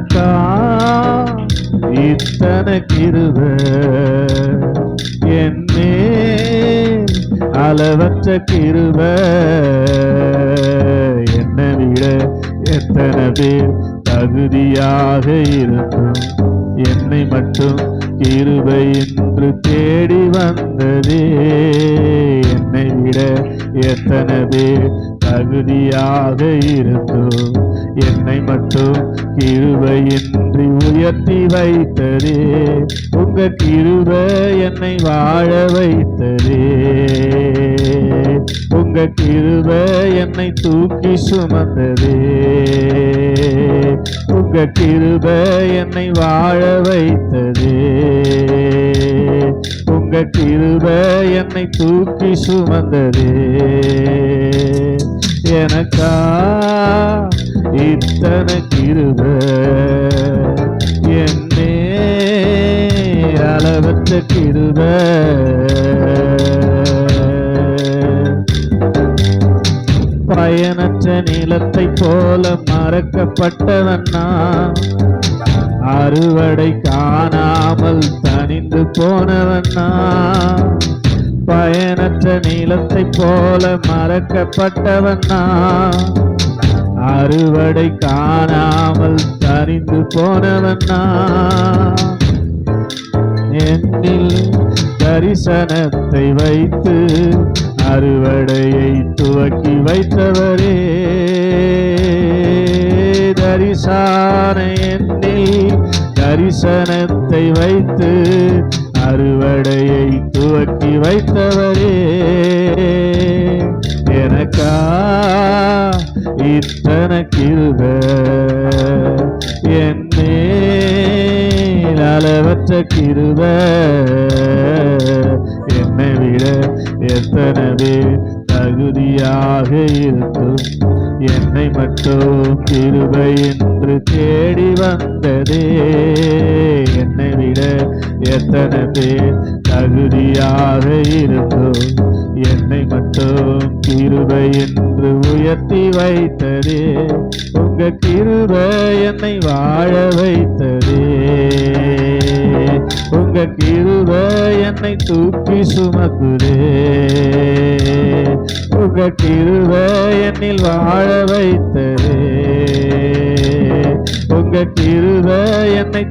எனக்கா? இத்தனை கிருவ என்னே அளவற்ற கிருப. என்னை விட எத்தனை பேர் தகுதியாக இருந்தும் என்னை மட்டும் கிருபை என்று தேடி வந்ததே. என்னை விட எத்தனை பேர் தகுதியாக இருந்தும் என்னை மட்டும் கிருபையின்றி உயர்த்தி வைத்ததே. உங்க கிருபை என்னை வாழ வைத்ததே. உங்க கிருபை என்னை தூக்கி சுமந்ததே. உங்க கிருபை என்னை வாழ வைத்ததே. உங்க கிருபை என்னை தூக்கி சுமந்ததே. எனக்கா இத்தனை கிருப. என்னே அளவற்ற கிருப. பயனற்ற நிலத்தை போல மறக்கப்பட்டவன் நான். அறுவடை காணாமல் தனிந்து போனவன் நான். பயனற்ற நிலத்தை போல மறக்கப்பட்டவன் நான். அறுவடை காணாமல் தரிந்து போனவன் நான். என்னில் தரிசனத்தை வைத்து அறுவடையை துவக்கி வைத்தவரே. தரிசான என்னில் தரிசனத்தை வைத்து அறுவடையை துவக்கி வைத்தவரே. எனக்கா? இத்தனை கிருப என்னே அளவற்ற கிருப. என்னை விட எத்தனை பேர் தகுதியாக இருக்கும்? என்னை மட்டும் கிருபை என்று தேடி வந்ததே. என்னை விட எத்தனை பேர் தகுதியாக இருக்கும்? என்னை மட்டும் கிருபை என்று உயர்த்தி வைத்ததே. உங்க கிருபை என்னை வாழ வைத்ததே. உங்க கிருபை என்னை தூக்கி சுமக்குதே. உங்க கிருபை என்னில் வாழ வைத்ததே. உங்க கிருபை என்னை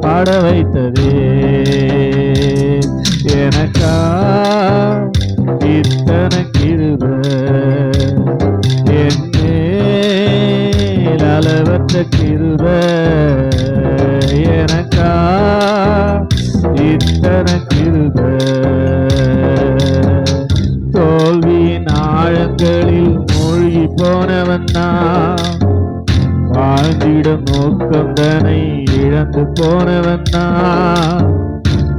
பாட வைத்ததே. எனக்கா இத்தனை கிருப அளவற்ற கிருப எனக்கா இத்தனை கிருப. தோல்வியின் ஆழங்களில் மூழ்கி போனவன் நான். வாழ்ந்திடும் நோக்கம் தனை இழந்து போனவன் நான்.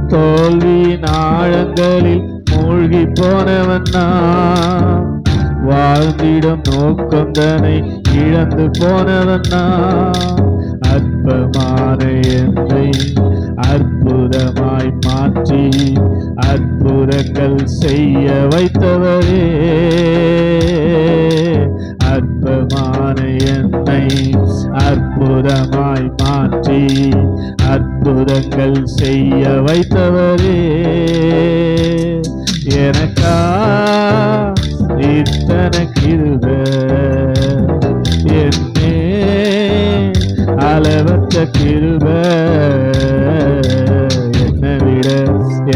தோல்வியின் ஆழங்களில் மூழ்கி போனவன் நான் வாழ்ந்திடும் நோக்கம் தனை இழந்து போனவன் நான் அற்பமான என்னை அற்புதமாய் மாற்றி அற்புதங்கள் செய்ய வைத்தவரே. அற்பமான என்னை அற்புதமாய் மாற்றி அற்புதங்கள் செய்ய வைத்தவரே. கிருப என்னை விட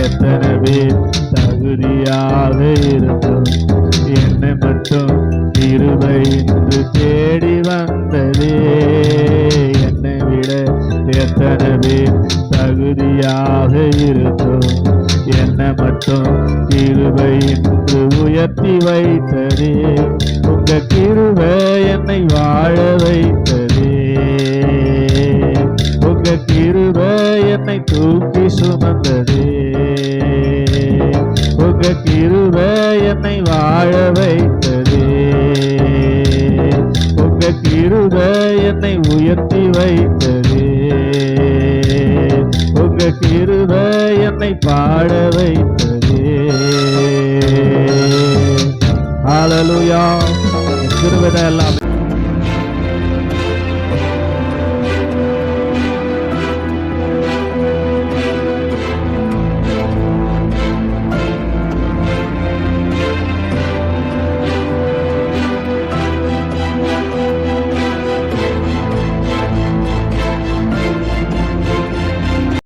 எத்தனை பேர் தகுதியாக இருக்கும் என்னை மட்டும் கிருபை என்று தேடி வந்ததே என்னை விட எத்தனை பேர் தகுதியாக இருக்கும் என்னை மட்டும் கிருபை என்று உயர்த்தி வைத்ததே உங்க கிருபை என்னை வாழ வைத்தது. உங்க கிருபை என்னை தூக்கி சுமந்தது. உங்க கிருபை என்னை வாழ வைத்தது. உங்க கிருபை என்னை உயர்த்தி வைத்தது. உங்க கிருபை என்னை பாட வைத்தது. ஹalleluya கிருபை எல்லாம்